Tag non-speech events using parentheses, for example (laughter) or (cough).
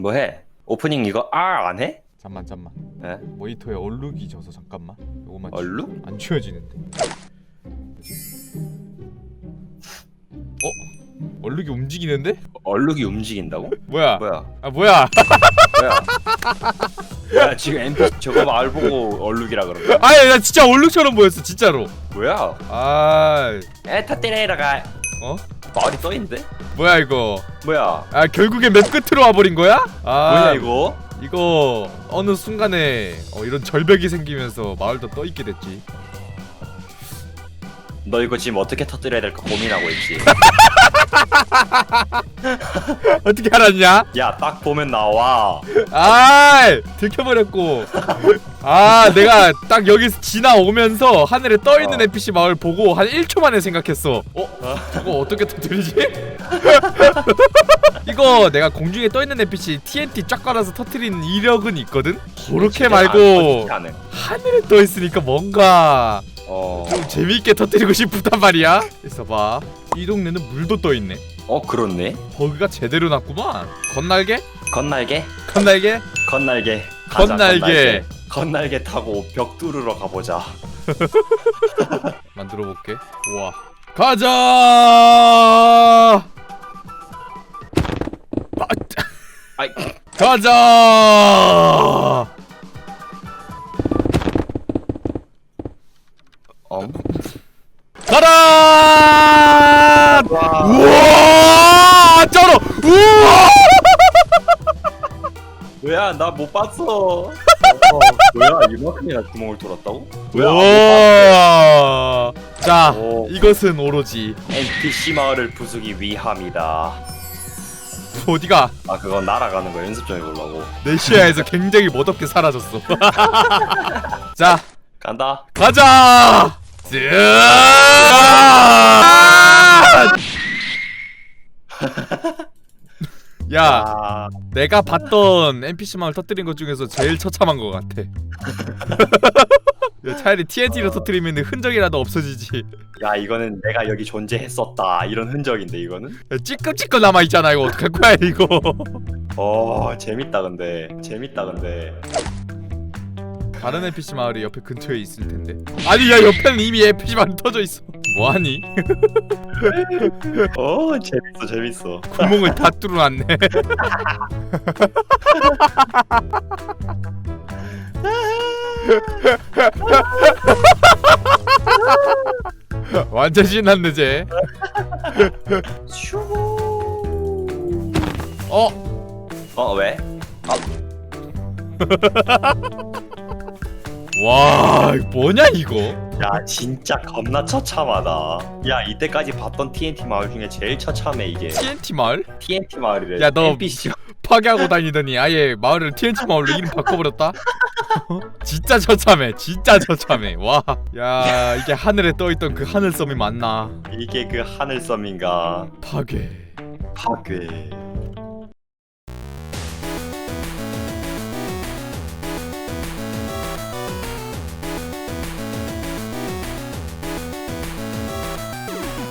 뭐해? 오프닝 이거 R 안 해? 잠만 잠만 예? 모니터에 얼룩이 져서 잠깐만 요거만 지- 얼룩? 안 치워지는데 어? 얼룩이 움직이는데? 얼룩이 움직인다고? 뭐야 뭐야? 아 뭐야 뭐야? 야 지금 MP 저거 말 보고 얼룩이라 거야? 아니 나 진짜 얼룩처럼 보였어 진짜로 뭐야? 아 에타 때려가 어? 말이 떠있는데? 뭐야 이거 뭐야? 아 결국엔 맵 끝으로 와버린 거야? 아 뭐야 이거? 이거 어느 순간에 어, 이런 절벽이 생기면서 마을도 떠있게 됐지 너 이거 지금 어떻게 터뜨려야 될까 고민하고 있지? (laughs) 어떻게 알았냐? 야 딱 보면 나와 아 들켜버렸고 아 내가 딱 여기서 지나오면서 하늘에 떠있는 어. NPC 마을 보고 한 1초 만에 생각했어 어? 저거 어떻게 터뜨리지? (laughs) 이거 내가 공중에 떠있는 NPC TNT 쫙 깔아서 터뜨리는 이력은 있거든? 그렇게 진짜 안 말고 터지지 않은. 하늘에 떠있으니까 뭔가 어... 좀 재미있게 터뜨리고 싶단 말이야 있어봐 이 동네는 물도 떠있네 어 그렇네 버그가 제대로 났구만 건날개? 건날개? 건날개? 건날개 가자, 건날개. 건날개 타고 벽 뚫으러 가보자 (laughs) 만들어 볼게. 우와. 가자. 아, 가자. 엄? 가라. 와 우와! 쩔어. 우와! (laughs) 뭐야 나 못 봤어 어, 뭐야 이만큼이나 구멍을 뚫었다고? 우와! 자, 오. 이것은 오로지. NPC 마을을 부수기 위함이다 어디가 아 그건 날아가는 거 연습 좀 해보려고 내 시야에서 굉장히 멋없게 사라졌어. (laughs) 자, 간다 가자! (laughs) 야, 아 내가 봤던 NPC 마을 터뜨린 것 중에서 제일 처참한 것 같아. (laughs) 야, 차라리 TNT로 터뜨리면 흔적이라도 없어지지. 야 이거는 내가 여기 존재했었다 이런 흔적인데 이거는 야, 찌끔찌끔 남아 있잖아. 이거 어떡할 거야 이거? 어 재밌다 근데 재밌다 근데 다른 NPC 마을이 옆에 근처에 있을 텐데. 아니 야 옆에는 이미 NPC 마을 터져 있어. 뭐하니? 어 재밌어 재밌어 구멍을 다 뚫어놨네. (laughs) 완전 신났네 쟤. 슈 어? 어 왜? (laughs) 와 뭐냐 이거? 야 진짜 겁나 처참하다. 야 이때까지 봤던 TNT 마을 중에 제일 처참해 이게. TNT 마을? TNT 마을이래. 야, 너 NPC 파괴하고 다니더니 아예 마을을 TNT 마을로 이름 바꿔버렸다? (laughs) 진짜 처참해 진짜 처참해. 와야 이게 하늘에 떠있던 그 하늘섬이 맞나? 이게 그 하늘섬인가? 파괴. 파괴